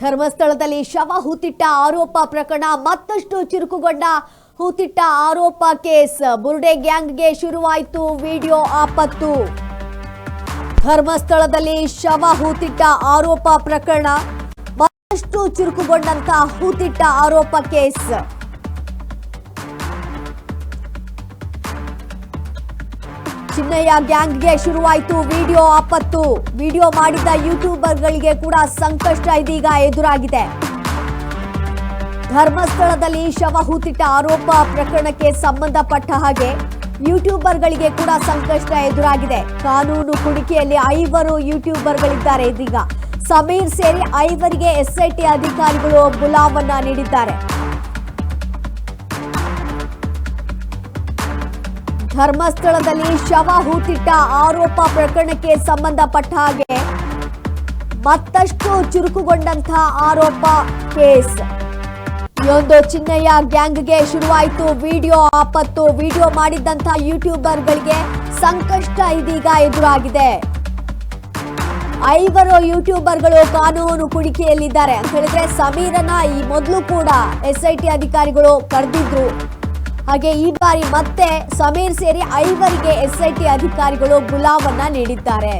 ಧರ್ಮಸ್ಥಳದಲ್ಲಿ ಶವ ಹೂತಿಟ್ಟ ಆರೋಪ ಪ್ರಕರಣ ಮತ್ತಷ್ಟು ಚುರುಕುಗೊಂಡ ಹೂತಿಟ್ಟ ಆರೋಪ ಕೇಸ್. ಬುರುಡೆ ಗ್ಯಾಂಗ್ಗೆ ಶುರುವಾಯಿತು ವಿಡಿಯೋ ಆಪತ್ತು. ಧರ್ಮಸ್ಥಳದಲ್ಲಿ ಶವ ಹೂತಿಟ್ಟ ಆರೋಪ ಪ್ರಕರಣ ಮತ್ತಷ್ಟು ಚುರುಕುಗೊಂಡಂತ ಹೂತಿಟ್ಟ ಆರೋಪ ಕೇಸ್. ಚಿನ್ನಯ್ಯ ಗ್ಯಾಂಗ್ಗೆ ಶುರುವಾಯಿತು. ವಿಡಿಯೋ ಆಪತ್ತು. ವಿಡಿಯೋ ಮಾಡಿದ ಯೂಟ್ಯೂಬರ್ಗಳಿಗೆ ಕೂಡ ಸಂಕಷ್ಟ ಇದೀಗ ಎದುರಾಗಿದೆ. ಧರ್ಮಸ್ಥಳದಲ್ಲಿ ಶವ ಹೂತಿಟ್ಟ ಆರೋಪ ಪ್ರಕರಣಕ್ಕೆ ಸಂಬಂಧಪಟ್ಟ ಹಾಗೆ ಯೂಟ್ಯೂಬರ್ಗಳಿಗೆ ಕೂಡ ಸಂಕಷ್ಟ ಎದುರಾಗಿದೆ. ಕಾನೂನು ಕುಡಿಕೆಯಲ್ಲಿ ಐವರು ಯೂಟ್ಯೂಬರ್ಗಳಿದ್ದಾರೆ ಇದೀಗ. ಸಮೀರ್ ಸೇರಿ ಐವರಿಗೆ ಎಸ್ಐಟಿ ಅಧಿಕಾರಿಗಳು ಮುಲಾಮನ್ನ ನೀಡಿದ್ದಾರೆ. ಧರ್ಮಸ್ಥಳದಲ್ಲಿ ಶವ ಹೂತಿಟ್ಟ ಆರೋಪ ಪ್ರಕರಣಕ್ಕೆ ಸಂಬಂಧಪಟ್ಟ ಹಾಗೆ ಮತ್ತಷ್ಟು ಚುರುಕುಗೊಂಡಂತಹ ಆರೋಪ ಕೇಸ್. ಒಂದು ಚಿನ್ನಯ್ಯ ಗ್ಯಾಂಗ್ಗೆ ಶುರುವಾಯಿತು ವಿಡಿಯೋ ಆಪತ್ತು. ವಿಡಿಯೋ ಮಾಡಿದ್ದಂತಹ ಯೂಟ್ಯೂಬರ್ಗಳಿಗೆ ಸಂಕಷ್ಟ ಇದೀಗ ಎದುರಾಗಿದೆ. ಐವರು ಯೂಟ್ಯೂಬರ್ಗಳು ಕಾನೂನು ಕುಡಿಕೆಯಲ್ಲಿದ್ದಾರೆ ಅಂತ ಹೇಳಿದ್ರೆ ಸಮೀರನ ಈ ಮೊದಲು ಕೂಡ ಎಸ್ಐಟಿ ಅಧಿಕಾರಿಗಳು ಕರೆದಿದ್ರು. ಹಾಗೆ ಈ ಬಾರಿ ಮತ್ತೆ ಸಮೀರ್ ಸೇರಿ ಐವರಿಗೆ ಎಸ್ಐಟಿ ಅಧಿಕಾರಿಗಳು ಗುಲಾಮನ್ನ ನೀಡಿದ್ದಾರೆ.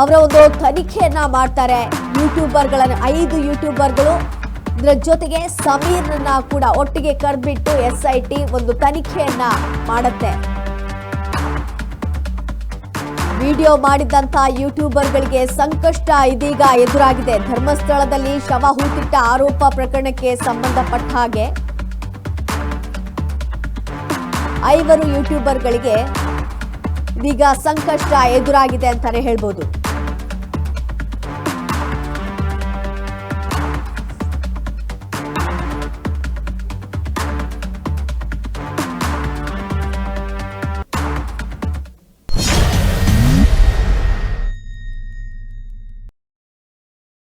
ಅವರ ಒಂದು ತನಿಖೆಯನ್ನ ಮಾಡ್ತಾರೆ. ಯೂಟ್ಯೂಬರ್ಗಳನ್ನ, ಐದು ಯೂಟ್ಯೂಬರ್ಗಳು. ಇದರ ಜೊತೆಗೆ ಸಮೀರ್ನ ಕೂಡ ಒಟ್ಟಿಗೆ ಕರೆದ್ಬಿಟ್ಟು ಎಸ್ ಐ ಟಿ ಒಂದು ತನಿಖೆಯನ್ನ ಮಾಡುತ್ತೆ. ವಿಡಿಯೋ ಮಾಡಿದಂತ ಯೂಟ್ಯೂಬರ್ಗಳಿಗೆ ಸಂಕಷ್ಟ ಇದೀಗ ಎದುರಾಗಿದೆ. ಧರ್ಮಸ್ಥಳದಲ್ಲಿ ಶವ ಹೂತಿಟ್ಟ ಆರೋಪ ಪ್ರಕರಣಕ್ಕೆ ಸಂಬಂಧಪಟ್ಟ ಹಾಗೆ. ಐವರು ಯೂಟ್ಯೂಬರ್ಗಳಿಗೆ ಇದೀಗ ಸಂಕಷ್ಟ ಎದುರಾಗಿದೆ ಅಂತಾನೆ ಹೇಳ್ಬೋದು.